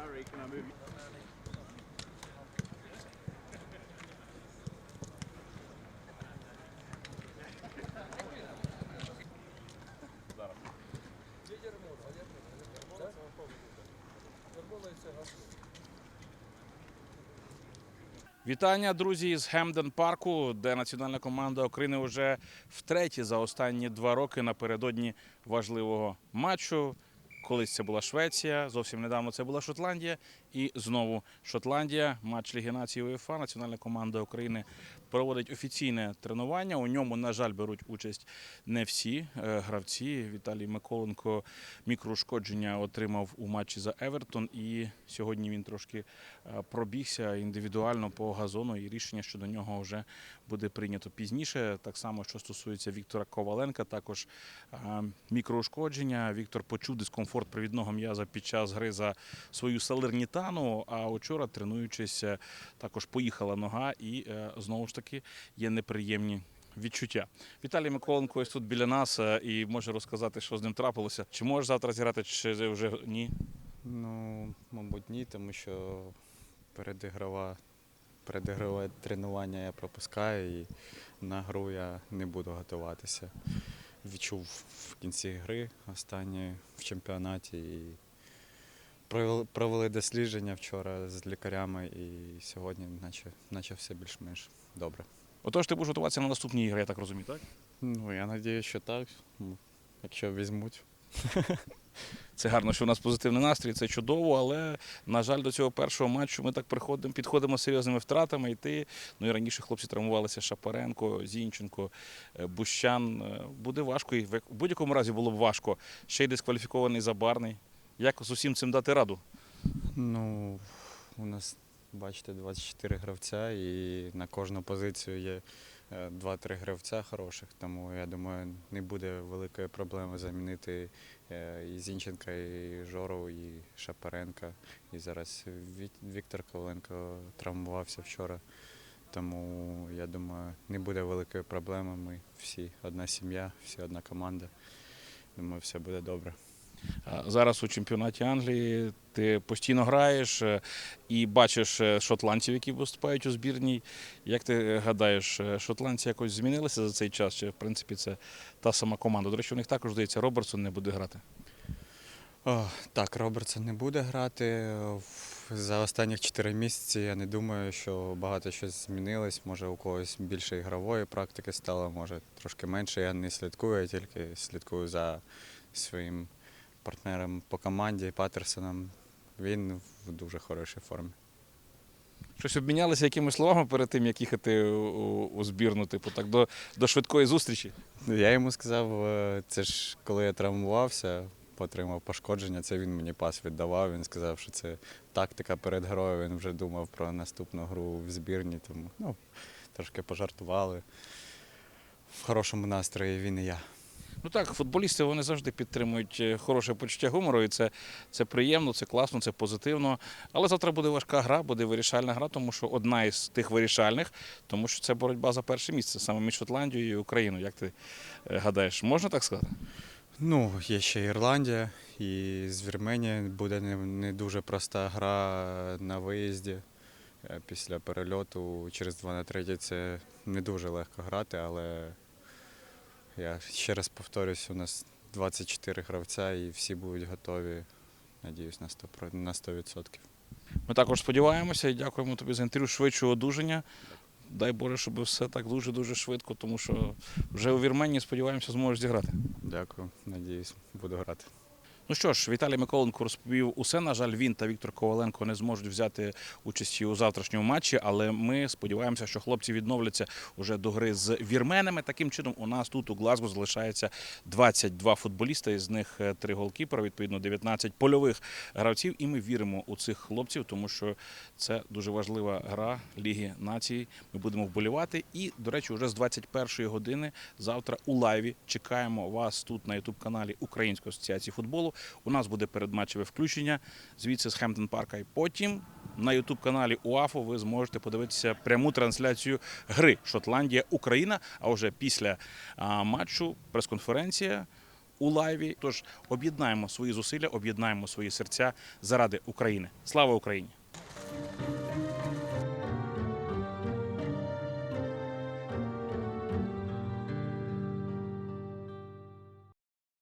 Harry, can I move you? Вітання, друзі, з Гемден Парку, де національна команда України вже втретє за останні два роки напередодні важливого матчу. Колись це була Швеція, зовсім недавно це була Шотландія. І знову Шотландія, матч Ліги нації УЄФА. Національна команда України проводить офіційне тренування. У ньому, на жаль, беруть участь не всі е, гравці. Віталій Миколенко мікроушкодження отримав у матчі за Евертон. І сьогодні він трошки е, пробігся індивідуально по газону, і рішення щодо нього вже буде прийнято пізніше. Так само, що стосується Віктора Коваленка, також е, мікроушкодження. Віктор почув дискомфорт привідного м'яза під час гри за свою салернітану. А вчора, тренуючись, е, також поїхала нога, і е, знову ж таки є неприємні. Відчуття Віталій Миколенко ось тут біля нас е, і може розказати, що з ним трапилося. Чи може завтра зіграти, чи вже ні? Ну, мабуть, ні, тому що передігрова, передігрове тренування я пропускаю і на гру я не буду готуватися. Відчув в кінці гри останньої в чемпіонаті і провели- дослідження вчора з лікарями і сьогодні наче, наче все більш-менш добре. Отож, ти будеш готуватися на наступні ігри, я так розумію, так? Ну, я сподіваюся, що так. Якщо візьмуть. Це гарно, що у нас позитивний настрій, це чудово, але на жаль, до цього першого матчу ми так приходимо, підходимо з серйозними втратами. І ти, ну і раніше хлопці травмувалися Шапаренко, Зінченко, е, Бущан. Е, Буде важко, і в будь-якому разі було б важко. Ще й дискваліфікований забарний. Як з усім цим дати раду? Ну, у нас, бачите, 24 гравця, і на кожну позицію є е, 2-3 гравця хороших, тому я думаю, не буде великої проблеми замінити е, і Зінченка, і Жору, і Шапаренка. І зараз Віктор Коваленко травмувався вчора. Тому я думаю, не буде великої проблеми. Ми всі одна сім'я, всі одна команда. Думаю, все буде добре. Зараз у чемпіонаті Англії ти постійно граєш е, і бачиш е, шотландців, які виступають у збірній. Як ти гадаєш, е, шотландці якось змінилися за цей час? Чи в принципі це та сама команда? До речі, у них також здається, Робертсон не буде грати. О, так, Робертсон не буде грати. За останніх 4 місяці я не думаю, що багато щось змінилось. Може, у когось більше ігрової практики стало, може трошки менше. Я не слідкую, я тільки слідкую за своїм партнером по команді Патерсоном. Він в дуже хорошій формі. Щось обмінялися якимись словами перед тим, як їхати у, у- збірну, типу, так до, до швидкої зустрічі. Я йому сказав, е, це ж коли я травмувався, отримав пошкодження, це він мені пас віддавав. Він сказав, що це тактика перед грою. Він вже думав про наступну гру в збірні, тому ну, трошки пожартували. В хорошому настрої він і я. Ну так, футболісти вони завжди підтримують е, хороше почуття гумору, і це, це приємно, це класно, це позитивно. Але завтра буде важка гра, буде вирішальна гра, тому що одна із тих вирішальних, тому що це боротьба за перше місце саме між Шотландією і Україною. Як ти е, гадаєш, можна так сказати? Ну, є ще Ірландія, і з Вірменії буде не, дуже проста гра на виїзді. Е, Після перельоту через 2 на 3 це не дуже легко грати, але я ще раз повторюсь, у нас 24 гравця і всі будуть готові, надіюсь, на 100%. На 100%. Ми також сподіваємося і дякуємо тобі за інтерв'ю швидшого одужання. Дай Боже, щоб все так дуже-дуже швидко, тому що вже у Вірменії, сподіваємося, зможеш зіграти. Дякую, надіюсь, буду грати. Ну що ж, Віталій Миколенко розповів усе. На жаль, він та Віктор Коваленко не зможуть взяти участі у завтрашньому матчі, але ми сподіваємося, що хлопці відновляться уже до гри з вірменами. Таким чином, у нас тут у Глазго залишається 22 футболіста, із них е, три голкіпера, відповідно 19 польових гравців. І ми віримо у цих хлопців, тому що це дуже важлива гра Ліги націй. Ми будемо вболівати. І, до речі, вже з 21-ї години завтра у лайві чекаємо вас тут на ютуб каналі Української асоціації футболу. У нас буде передматчеве включення звідси з Хемптон Парка. І потім на ютуб каналі УАФО ви зможете подивитися пряму трансляцію гри Шотландія-Україна. А вже після матчу прес-конференція. У лайві, тож об'єднаємо свої зусилля, об'єднаємо свої серця заради України. Слава Україні!